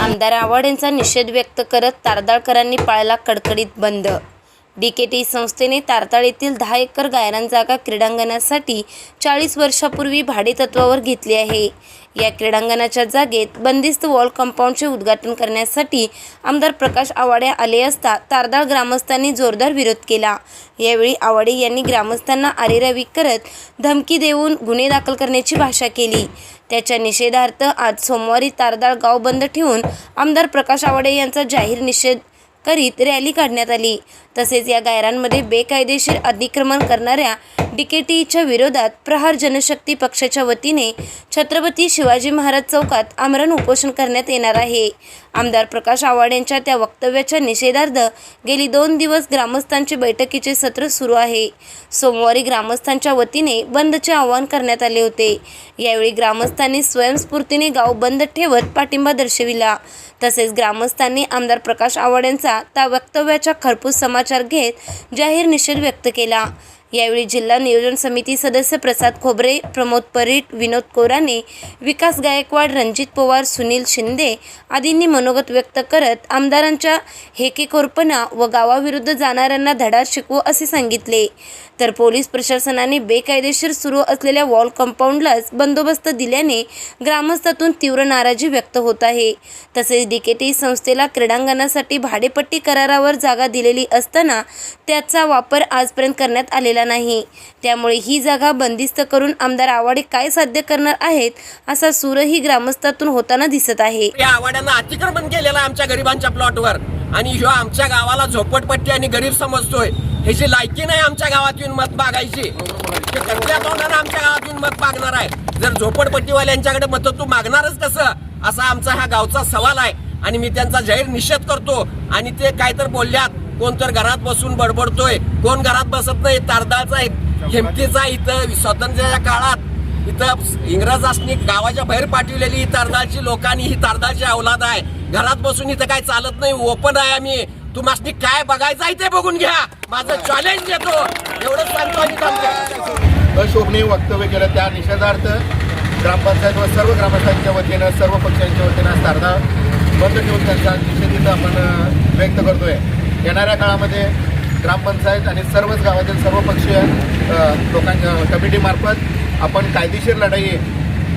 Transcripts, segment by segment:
आमदार आव्हाड यांचा निषेध व्यक्त करत तारदाळकरांनी पाळला कडकडीत बंद डीकेटी संस्थेने तारताळ येथील दहा एकर गायरान जागा क्रीडांगणासाठी चाळीस वर्षापूर्वी भाडेतत्वावर घेतली आहे. या क्रीडांगणाच्या जागेत बंदिस्त वॉल कंपाऊंडचे उद्घाटन करण्यासाठी आमदार प्रकाश आवाडे आले असता तारदाळ ग्रामस्थांनी जोरदार विरोध केला. यावेळी आवाडे यांनी ग्रामस्थांना आरेरावी करत धमकी देऊन गुन्हे दाखल करण्याची भाषा केली. त्याच्या निषेधार्थ आज सोमवारी तारदाळ गाव बंद ठेवून आमदार प्रकाश आवाडे यांचा जाहीर निषेध करीत रॅली काढण्यात आली. तसेच या गायरांमध्ये बेकायदेशीर अतिक्रमण करणाऱ्या डीकेटीईच्या विरोधात प्रहार जनशक्ती पक्षाच्या वतीने छत्रपती शिवाजी महाराज चौकात आमरण उपोषण करण्यात येणार आहे. आमदार प्रकाश आव्हाड यांच्या त्या वक्तव्याच्या निषेधार्थ गेली दोन दिवस ग्रामस्थांचे बैठकीचे सत्र सुरू आहे. सोमवारी ग्रामस्थांच्या वतीने बंदचे आवाहन करण्यात आले होते. यावेळी ग्रामस्थांनी स्वयंस्फूर्तीने गाव बंद ठेवत पाठिंबा दर्शविला. तसेच ग्रामस्थांनी आमदार प्रकाश आव्हाड यांचा त्या वक्तव्याचा खरपूस समाचार घेत जाहीर निषेध व्यक्त केला. यावेळी जिल्हा नियोजन समिती सदस्य प्रसाद खोबरे प्रमोद परीट विनोद कोराने विकास गायकवाड रणजित पवार सुनील शिंदे आदींनी मनोगत व्यक्त करत आमदारांच्या हेकेखोरपणा व गावाविरुद्ध जाणाऱ्यांना धडा शिकवू असे सांगितले. तर पोलीस प्रशासनाने बेकायदेशीर सुरू असलेल्या वॉल कंपाऊंडलाच बंदोबस्त दिल्याने ग्रामस्थातून तीव्र नाराजी व्यक्त होत आहे. तसेच डीकेटी संस्थेला क्रीडांगणासाठी भाडेपट्टी करारावर जागा दिलेली असताना त्याचा वापर आजपर्यंत करण्यात आलेला नाही. त्यामुळे ही जागा बंदिस्त करून आमदार आवाडे काय साध्य करणार आहेत असा सूरही ग्रामस्थातून होताना दिसत आहे. या आवाड्यानं अतिक्रमण केलेलं आहे आमच्या गरिबांच्या प्लॉटवर. आणि ह्यो आमच्या गावाला झोपडपट्टी आणि गरीब समजतोय. ह्याची लायकी नाही आमच्या गावात येऊन मत मागायची ते कसल्या तोंडानं आमच्या गावात येऊन मत मागणार आहे. जर झोपडपट्टीवाल्यांच्याकडे मत तू मागणारच कसं असा आमचा हा गावचा सवाल आहे. आणि मी त्यांचा जाहीर निषेध करतो. आणि ते काय तर बोलल्यात कोण तर घरात बसून बडबडतोय कोण घरात बसत नाही तारदाळचा हिमतीचा इथं स्वातंत्र्याच्या काळात इथं इंग्रजांनी गावाच्या बाहेर पाठवलेली ही तारदाळची लोकांनी ही तारदाळची अवलाद आहे. घरात बसून इथं काय चालत नाही ओपन आहे आम्ही. तुम्हाला काय बघायचं आहे ते बघून घ्या. माझं चॅलेंज देतो. एवढंच सांगतो आम्ही अशोभनीय वक्तव्य केलं. त्या निषेधार्थ ग्रामपंचायत व सर्व ग्रामस्थांच्या वतीनं सर्व पक्षांच्या वतीनं आज तारदा बंद ठेवून त्यांचा निषेध आपण व्यक्त करतोय. येणाऱ्या काळामध्ये ग्रामपंचायत आणि सर्वच गावातील सर्व पक्षीय लोकांच्या कमिटीमार्फत आपण कायदेशीर लढाई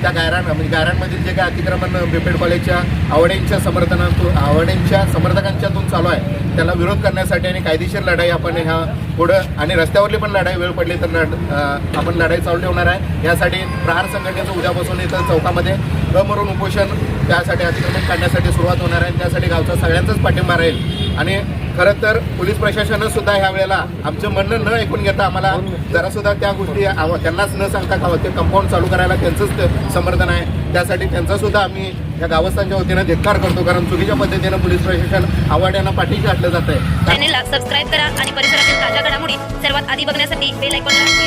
त्या गायरान म्हणजे गायरांमधील जे काय अतिक्रमण बिपेड कॉलेजच्या आवडेंच्या समर्थनातून आवडेंच्या समर्थकांच्यातून चालू आहे त्याला विरोध करण्यासाठी आणि कायदेशीर लढाई आपण ह्या पुढं आणि रस्त्यावरली पण लढाई वेळ पडली तर लढ आपण लढाई चालू ठेवणार आहे. यासाठी प्रहार संघटनेचं उद्यापासून इथं चौकामध्ये अमरून उपोषण त्यासाठी अतिक्रमण काढण्यासाठी सुरुवात होणार आहे. त्यासाठी गावचा सगळ्यांचाच पाठिंबा राहील. आणि खरं तर पोलीस प्रशासनानं सुद्धा ह्या वेळेला आमचं म्हणणं न ऐकून घेता आम्हाला जरा सुद्धा त्या गोष्टी आव- त्यांनाच न सांगता का ते कंपाऊंड चालू करायला त्यांचंच समर्थन आहे. त्यासाठी त्यांचा सुद्धा आम्ही या गावस्थांच्या वतीनं धिक्कार करतो. कारण चुकीच्या पद्धतीनं पोलीस प्रशासन आवाड्यांना पाठीशी घातलं जात आहे चॅनेलला सबस्क्राईब करा आणि परिसरातील ताज्या घडामोडी सर्वात आधी बघण्यासाठी बेल आयकॉनला क्लिक